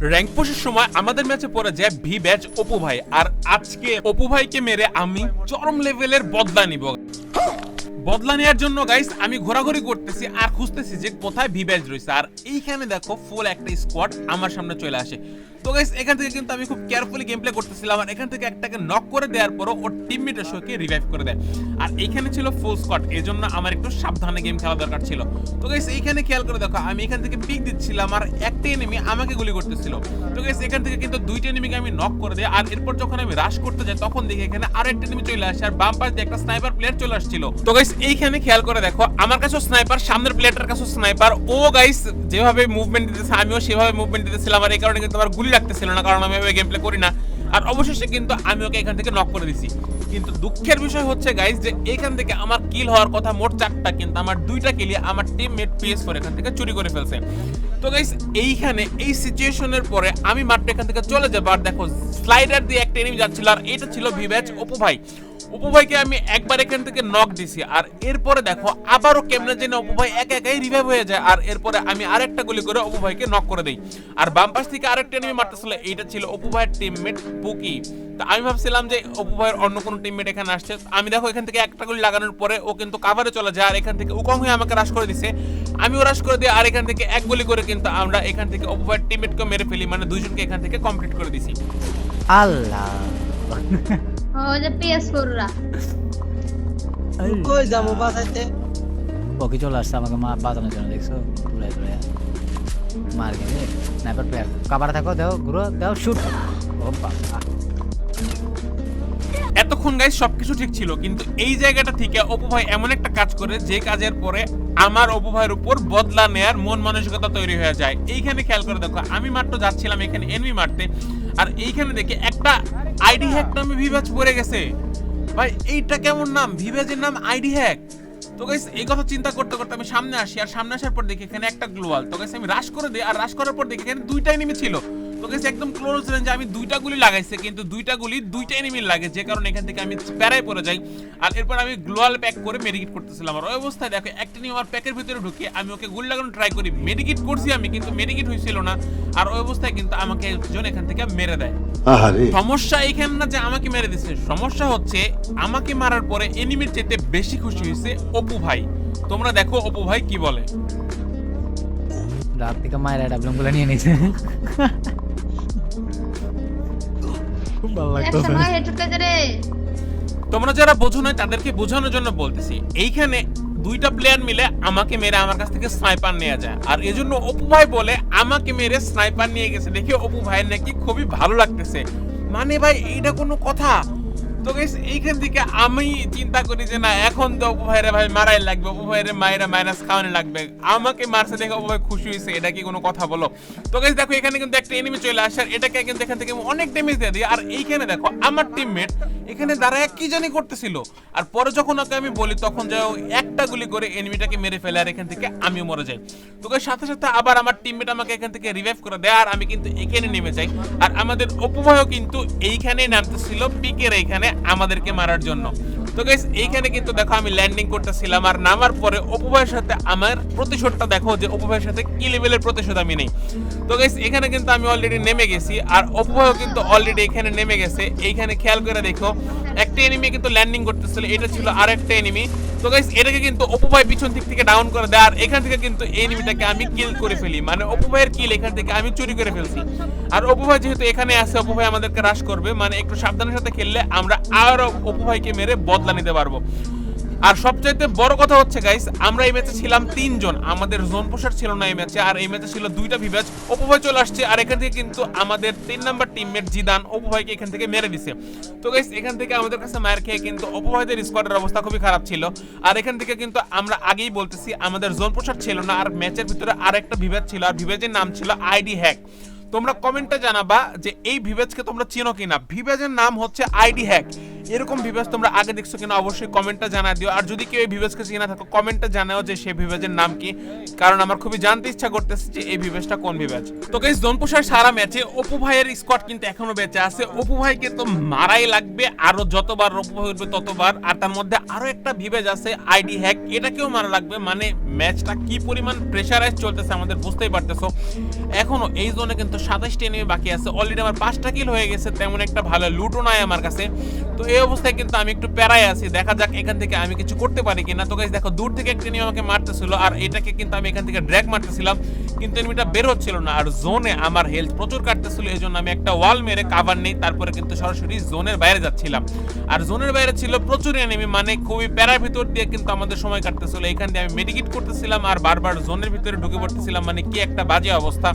Rank পোষের সময় আমাদের ম্যাচে পড়ে যায় ভি ব্যাচ অপু ভাই। আর আজকে অপু ভাইকে মেরে আমি চরম লেভেলের বদলা নিব। বদলা নেওয়ার জন্য গাইস আমি ঘোরাঘুরি করতেছি আর খুঁজতেছি যে কোথায় ভি ব্যাচ রয়েছে। আর এইখানে দেখো ফুল একটা স্কোয়াড আমার সামনে চলে আসে। তো গাইস এখান থেকে কিন্তু আমি খুব কেয়ারফুলি গেম প্লে করতেছিলাম আর এখান থেকে একটাকে নক করে দেওয়ার পরও ওর টিমমেট এসে রিভাইভ করে দেয়। আর এইখানে ছিল ফুল স্কোয়াড এই জন্য আমার একটু সাবধানে গেম খেলা দরকার ছিল। তো গাইস এইখানে খেয়াল করে দেখো, আমি এখান থেকে পিক দিচ্ছিলাম আর একটা এনিমি আমাকে গুলি করতেছিল। তো গাইস এখান থেকে কিন্তু দুইটা এনিমিকে আমি নক করে দিই আর এরপর যখন আমি রাশ করতে যাই, তখন দেখি এখানে আরও একটা এনিমি চলে আসে আর বাম পাশ দিয়ে একটা স্নাইপার প্লেয়ার চলে আসছিল। তো গাইস এইখানে খেয়াল করে দেখো, আমার কাছেও স্নাইপার সামনের প্লেয়ারটার কাছেও স্নাইপার ও গাইস যেভাবে মুভমেন্ট দিতেছে, আমিও সেভাবে মুভমেন্ট দিতেছিলাম আর এই কারণে কিন্তু আমার গুলি লাগতেছিল না, কারণ আমি এভাবে গেম প্লে করি না। আর অবশেষে কিন্তু আমি ওকে এখান থেকে নক করে দিছি। কিন্তু দুঃখের বিষয় হচ্ছে গাইস যে এখান থেকে আমার কিল হওয়ার কথা মোট চারটা, কিন্তু আমার দুইটা কিলি আমার টিমমেট পিএস ফোর এখান থেকে চুরি করে ফেলছে। তো গাইস এইখানে, এই সিচুয়েশনের পরে আমি মাত্র এখান থেকে চলে যাব। আর দেখো স্লাইডার দিয়ে একটা এনিমি যাচ্ছিল, আর এটা ছিল ভিভ্যাচ অপু ভাই। অপু আমি একবার এখান থেকে নক দিছি। আর এরপরে দেখো, আবারও কেমনে জেনে অপু ভাই একা একাই রিভাইভ হয়ে যায়। আর এরপরে আমি আরেকটা গুলি করে অপু নক করে দেই। আর বাম পাশ থেকে আরেকটা এনিমি মারতেছিল, এইটা ছিল অপু ভাইয়ের টিমমেট পুকি। তো আমি ভাবছিলাম যে অপু ভাইয়ের অন্য কোনো টিমমেট এখানে আসছে। আমি দেখো, এখান থেকে একটা গুলি লাগানোর পরে ও কিন্তু কাভারে চলে যায়, আর এখান থেকে উকং হয়ে আমাকে রাশ করে দিছে। আমিও রাশ করে দিই আর এখান থেকে এক গুলি করে কিন্তু আমরা এখান থেকে অপু ভাইয়ের টিমমেটকে মেরে ফেলি মানে দুইজনকে এখান থেকে কমপ্লিট করে দিছি। আল্লাহ। ওই যে পিএস ফোররা কই যাব বাসাইতে ওকে চলে আসছে আমাকে মা বাঁচানোর জন্য দেখছ? তুলে তুলে মার গেলে স্নাইপার প্লেয়ার। কাবার থাকো দেও ঘুরো দেও শুট। ও বাবা। এতক্ষণ গাইস সবকিছু ঠিক ছিল, কিন্তু এই জায়গাটা থেকে অপু ভাই এমন একটা কাজ করে যে কাজের পরে আমার অপু ভাইয়ের উপর বদলা নেয়ার মন মানসিকতা তৈরি হয়ে যায়। এইখানে খেয়াল করে দেখো, আমি মাত্র যাচ্ছিলাম এখানে এনমি মারতে, আর এইখানে দেখে একটা আইডি হ্যাক নামে ভিভাজ পড়ে গেছে। ভাই, এইটা কেমন নাম? ভিভাজের নাম আইডি হ্যাক তো গাইস এই কথা চিন্তা করতে করতে আমি সামনে আসি, আর সামনে আসার পর দেখি এখানে একটা গ্লোয়াল তো গাইস আমি রাশ করে দিই, আর রাশ করার পর দেখি এখানে দুইটা এনিমি ছিল। তো গাইস একদম ক্লোজ রেঞ্জে আমি দুইটা গুলি লাগাইছে কিন্তু দুইটা গুলি দুইটা এনিমি লাগে যে কারণে এখান থেকে আমি প্যারায় পড়ে যাই। আর এরপর আমি গ্লোয়াল প্যাক করে মেডিকেট করতেছিলাম। আর ওই অবস্থায় দেখো একটা নিয়ে আমার প্যাকের ভিতরে ঢুকে আমি ওকে গুলি লাগানো ট্রাই করি। মেডিকেট করছি আমি কিন্তু মেডিকেট হয়েছিল না। আর ওই অবস্থায় কিন্তু আমাকে একজন এখান থেকে মেরে দেয়। সমস্যা এইখানে না যে আমাকে মেরে দিছে। সমস্যা হচ্ছে আমাকে মারার পরে এনিমির চেতে বেশি খুশি হয়েছে অপু ভাই। তোমরা দেখো অপু ভাই কি বলে। রাত থেকে মায়ের ডাবলুমগুলো নিয়ে নিয়েছে খুব ভালো লাগতো। তোমরা যারা বোঝো না তাদেরকে বোঝানোর জন্য বলতেছি এইখানে দুইটা প্লেয়ার মিলে আমাকে মেরে আমার কাছ থেকে স্নাইপার নেওয়া যায়। আর এজন্য অপু ভাই বলে আমাকে মেরে স্নাইপার নিয়ে গেছে। দেখে অপু ভাইয়ের নাকি খুবই ভালো লাগতেছে। মানে ভাই এইটা কোনো কথা। তো গাইস এইখান থেকে আমি চিন্তা করি যে না, এখন তো অপু ভাইরা ভাই মারাই লাগবে, অপু ভাইরে মায়েরা মাইনাস খাওয়ানো লাগবে। আমাকে মারছে দেখে অপু ভাই খুশি হয়েছে এটা কি কোনো কথা বলো? তো গাইস দেখো, এখানে কিন্তু একটা এনিমি চলে আসার এটাকে কিন্তু এখান থেকে অনেক ড্যামেজ দিয়ে দিই। আর এইখানে দেখো, আমার টিমমেট এখানে দাঁড়ায় কি জানি করতেছিল। আর পরে যখন ওকে আমি বলি, তখন যাও একটা গুলি করে এনিমিটাকে মেরে ফেলে আর এখান থেকে আমিও মরে যাই। তোকে সাথে সাথে আবার আমার টিমমেট আমাকে এখান থেকে রিভাইভ করে দেয় আর আমি কিন্তু এখানে নেমে যাই। আর আমাদের অপুভয়ও কিন্তু এইখানেই নামতেছিল, পিকের এইখানে আমাদেরকে মারার জন্য। তো গাইস এইখানে কিন্তু দেখো আমি ল্যান্ডিং করতেছিলাম আর নামার পরে অপুভাইয়ের সাথে আমার প্রতিশোধটা দেখো যে অপুভাইয়ের সাথে কি লেভেলের প্রতিশোধ আমি নেই। তো গাইস এখানে কিন্তু আমি অলরেডি নেমে গেছি আর অপুভাইও কিন্তু অলরেডি এখানে নেমে গেছে। এইখানে খেয়াল করে দেখো একটা এনিমি কিন্তু ল্যান্ডিং করতেছিল, এটা ছিল আর একটা এনিমি তো গাইস এটাকে কিন্তু অপু ভাই পিছন দিক থেকে ডাউন করে দেয়, আর এখান থেকে কিন্তু এই এনিমিটাকে আমি কিল করে ফেলি। মানে অপু ভাইয়ের কিল এখান থেকে আমি চুরি করে ফেলছি। আর অপু ভাই যেহেতু এখানে আছে, অপু ভাই আমাদেরকে হ্রাস করবে। মানে একটু সাবধানের সাথে খেললে আমরা আরও অপু ভাইকে মেরে বদলা নিতে পারব। আর সবচাইতে বড় কথা হচ্ছে গাইস আমরা এই ম্যাচে ছিলাম তিনজন। আমাদের জোন পোষার ছিল না এই ম্যাচে আর এই ম্যাচে ছিল দুইটা বিভাজ। অপভয় চলে আসছে, আর এখান থেকে কিন্তু আমাদের তিন নাম্বার টিমমেট জিদান অপভয়কে এখান থেকে মেরে দিছে। তো গাইস এখান থেকে আমাদের কাছে মায়ের খেয়ে কিন্তু অপভয়দের স্কোয়াডের অবস্থা খুবই খারাপ ছিল। আর এখান থেকে কিন্তু আমরা আগেই বলতেছি, আমাদের জোন পোষার ছিল না, আর ম্যাচের ভিতরে আরেকটা বিভাজ ছিল, আর বিভাজের নাম ছিল আইডি হ্যাক তোমরা কমেন্টে জানাবা যে এই ভিভেজকে তোমরা চিনো কিনা? ভিভেজের নাম হচ্ছে আইডি হ্যাক এরকম ভিভাস তোমরা আগে দেখছ কিনা অবশ্যই কমেন্টটা জানা দিও। আর যদি কেউ এই ভিভাসকে চিনা থাকো কমেন্টে জানাও যে সেই ভিভাজের নাম কি। কারণ আমার খুবই জানতে ইচ্ছা করতেছে যে এই ভিভাসটা কোন ভিভাজ তো গাইস জোনপুষার সারা ম্যাচে অপু ভাইয়ের স্কোয়াড কিন্তু এখনও বেঁচে আছে। অপু ভাইকে তো মারাই লাগবে, আরও যতবার অপু ভাই উঠবে ততবার। আর তার মধ্যে আরও একটা ভিভেজ আছে আইডি হ্যাক এটাকেও মারা লাগবে। মানে ম্যাচটা কি পরিমাণ প্রেশারাইজ চলতেছে আমাদের বুঝতেই পারতেছো। এখনও এই জোনে কিন্তু সাতাশটি এনিমি বাকি আছে। অলরেডি আমার পাঁচটা কিল হয়ে গেছে, তেমন একটা ভালো লুটও নাই আমার কাছে। তো এই অবস্থায় কিন্তু আমি একটু প্যারায় আছি। দেখা যাক এখান থেকে আমি কিছু করতে পারি কিনা। তো দেখো, দূর থেকে একটা এনিমি আমাকে মারতেছিল আর এটাকে কিন্তু আমি এখান থেকে ড্র্যাগ মারতেছিলাম। কিন্তু এনিমিটা বের হচ্ছিল না আর জোনে আমার হেলথ প্রচুর কাটতেছিল। এই জন্য আমি একটা ওয়াল মেরে কাভার নেই। তারপরে কিন্তু সরাসরি জোনের বাইরে যাচ্ছিলাম। আর জোনের বাইরে ছিল প্রচুর এনিমি মানে খুবই প্যারার ভিতর দিয়ে কিন্তু আমাদের সময় কাটতেছিল। এখান দিয়ে আমি মেডিকেট করতেছিলাম আর বারবার জোনের ভিতরে ঢুকে পড়তেছিলাম। মানে কি একটা বাজে অবস্থা।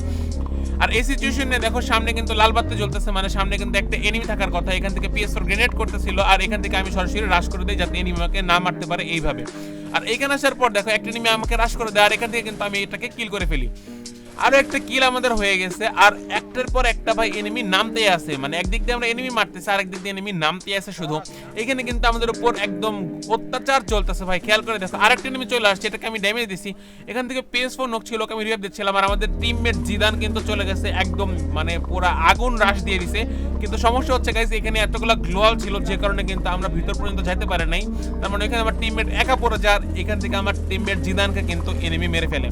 আর এই সিচুয়েশনে দেখো সামনে কিন্তু লাল বাতি জ্বলতেছে মানে সামনে কিন্তু একটা এনিমি থাকার কথা। এখান থেকে পিএস ফোর গ্রেনেড করতেছিল আর এখান থেকে আমি সরাসরি রাশ করে দিই যাতে এনিমি আমাকে না মারতে পারে এইভাবে। আর এখানে আসার পর দেখো, একটা এনিমি আমাকে রাশ করে দেয় আর এখান থেকে কিন্তু আমি এটাকে কিল করে ফেলি। আরও একটা কিল আমাদের হয়ে গেছে। আর একটার পর একটা ভাই এনিমি নামতেই আছে। মানে একদিক দিয়ে আমরা এনিমি মারতেছি আর একদিক দিয়ে এনিমি নামতেই আছে শুধু। এখানে কিন্তু আমাদের উপর একদম অত্যাচার চলতেছে ভাই, খেয়াল করে দেখো। আরেকটা এনিমি চলে আসছে, এটাকে আমি ড্যামেজ দিছি। এখান থেকে পেস ফোর নক ছিল আমি রিভাইভ দিচ্ছিলাম। আর আমাদের টিমমেট জিদান কিন্তু চলে গেছে, একদম মানে পুরো আগুন রাশ দিয়ে দিছে। কিন্তু সমস্যা হচ্ছে গাইস এখানে এতগুলো গ্লোয়াল ছিল, যে কারণে কিন্তু আমরা ভিতর পর্যন্ত যাইতে পারে নাই। তার মানে এখানে আমার টিমমেট একা পড়ে যার এখান থেকে আমার টিমমেট জিদানকে কিন্তু এনিমি মেরে ফেলে।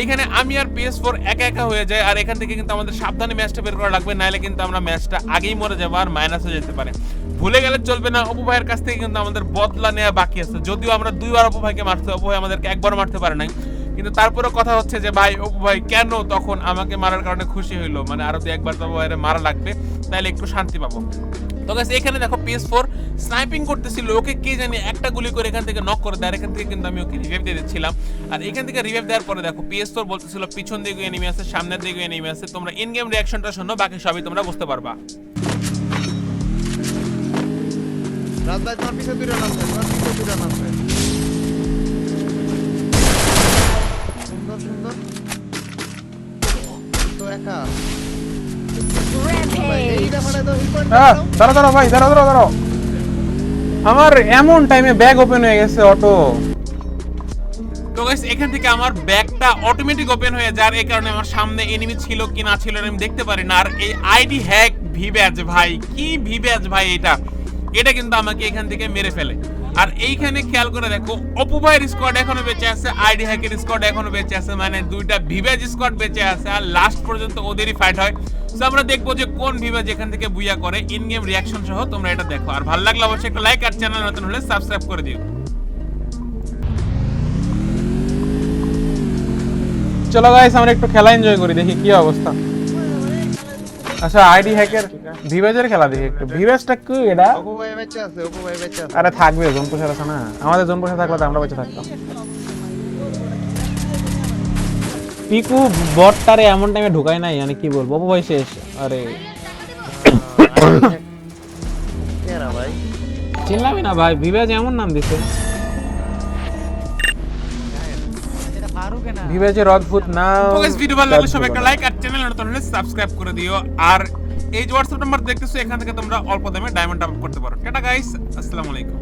এইখানে আমি আর পিএস ফোর একা একা হয়ে যায় আর এখান থেকে কিন্তু আমাদের সাবধানে ম্যাচটা বের করা লাগবে, নাহলে কিন্তু আমরা ম্যাচটা আগেই মরে যাব আর মাইনাস হয়ে যেতে পারে। ভুলে গেলে চলবে না, অপু ভাইয়ের কাছ থেকে কিন্তু আমাদের বদলা নেওয়া বাকি আছে। যদিও আমরা দুইবার অপু ভাইকে মারতে, অপু ভাই আমাদেরকে একবার মারতে পারে নাই। কিন্তু তারপরে কথা হচ্ছে যে, ভাই, অপু ভাই, কেন তখন আমাকে মারার কারণে খুশি হইল? মানে আরও দু একবার তো অপু ভাইয়ের মারা লাগবে তাহলে একটু শান্তি পাবো। তো গাইস এখানে দেখো পিএস ফোর স্নাইপিং করতেছিল, ওকে কে জানি একটা গুলি করে এখান থেকে নক করে দেয় এখান থেকে কিন্তু আমি ওকে রিভাইভ দিয়ে দিচ্ছিলাম। আর এখান থেকে রিভাইভ দেওয়ার পরে দেখো পিএস ফোর বলতেছিল, পিছন দিকে এনিমি আছে, সামনের দিকে এনিমি আছে, তোমরা ইন গেম রিয়াকশনটা শোনো, বাকি সবই তোমরা বুঝতে পারবা। রাত ভাই তোমার পিছে দুইটা নামছে তোমার পিছে দুইটা নামছে সুন্দর তো একা ভাই আমার এমন টাইমে ব্যাগ ওপেন হয়ে গেছে অটো তো গাইস এখান থেকে আমার ব্যাগটা অটোমেটিক ওপেন হয়ে যায় আর এই কারণে আমার সামনে এনিমি ছিল কি না ছিল আমি দেখতে পারি না। আর এই আইডি হ্যাক ভি ব্যাচ ভাই কি ভি ব্যাচ ভাই এটা? এটা কিন্তু আমাকে এখান থেকে মেরে ফেলে। আর এইখানে খেয়াল করে দেখো অপু ভাইয়ের স্কোয়াড এখনও বেঁচে আছে, আইডি হ্যাকের স্কোয়াড এখনও বেঁচে আছে মানে দুইটা ভিভেজ স্কোয়াড বেঁচে আছে, আর লাস্ট পর্যন্ত ওদেরই ফাইট হয়। তো আমরা দেখব যে কোন ভিভেজ এখান থেকে বুইয়া করে ইন গেম রিয়াকশন সহ তোমরা এটা দেখো। আর ভালো লাগলে অবশ্যই একটা লাইক আর চ্যানেল নতুন হলে সাবস্ক্রাইব করে দিও। চলো গাইস আমরা একটু খেলা এনজয় করি, দেখি কি অবস্থা। আচ্ছা আইডি হ্যাকের ভিভেজের খেলা দেখি একটু। ভিভেজটা কি এটা? অপু ভাই বেঁচে আছে অপু ভাই বেঁচে আছে। আরে থাকবে আছে না। আমাদের থাকলে তো আমরা বেঁচে থাকতাম। পিকু বটটারে এমন টাইমে ঢুকায় নাই মানে কি বলব? অপু ভাই শেষ। আরে। চিনলামই না ভাই ভিভেজ এমন নাম দিছে। না। ভিভেজের অদ্ভুত তো গাইস ভিডিও ভালো লাগলে সবাই একটা লাইক আর চ্যানেল নতুন হলে সাবস্ক্রাইব করে দিও। আর এই যে হোয়াটসঅ্যাপ নাম্বার দেখতেছো এখান থেকে তোমরা অল্প দামে ডায়মন্ড আপ করতে পারো। টাটা গাইস আসসালামু আলাইকুম।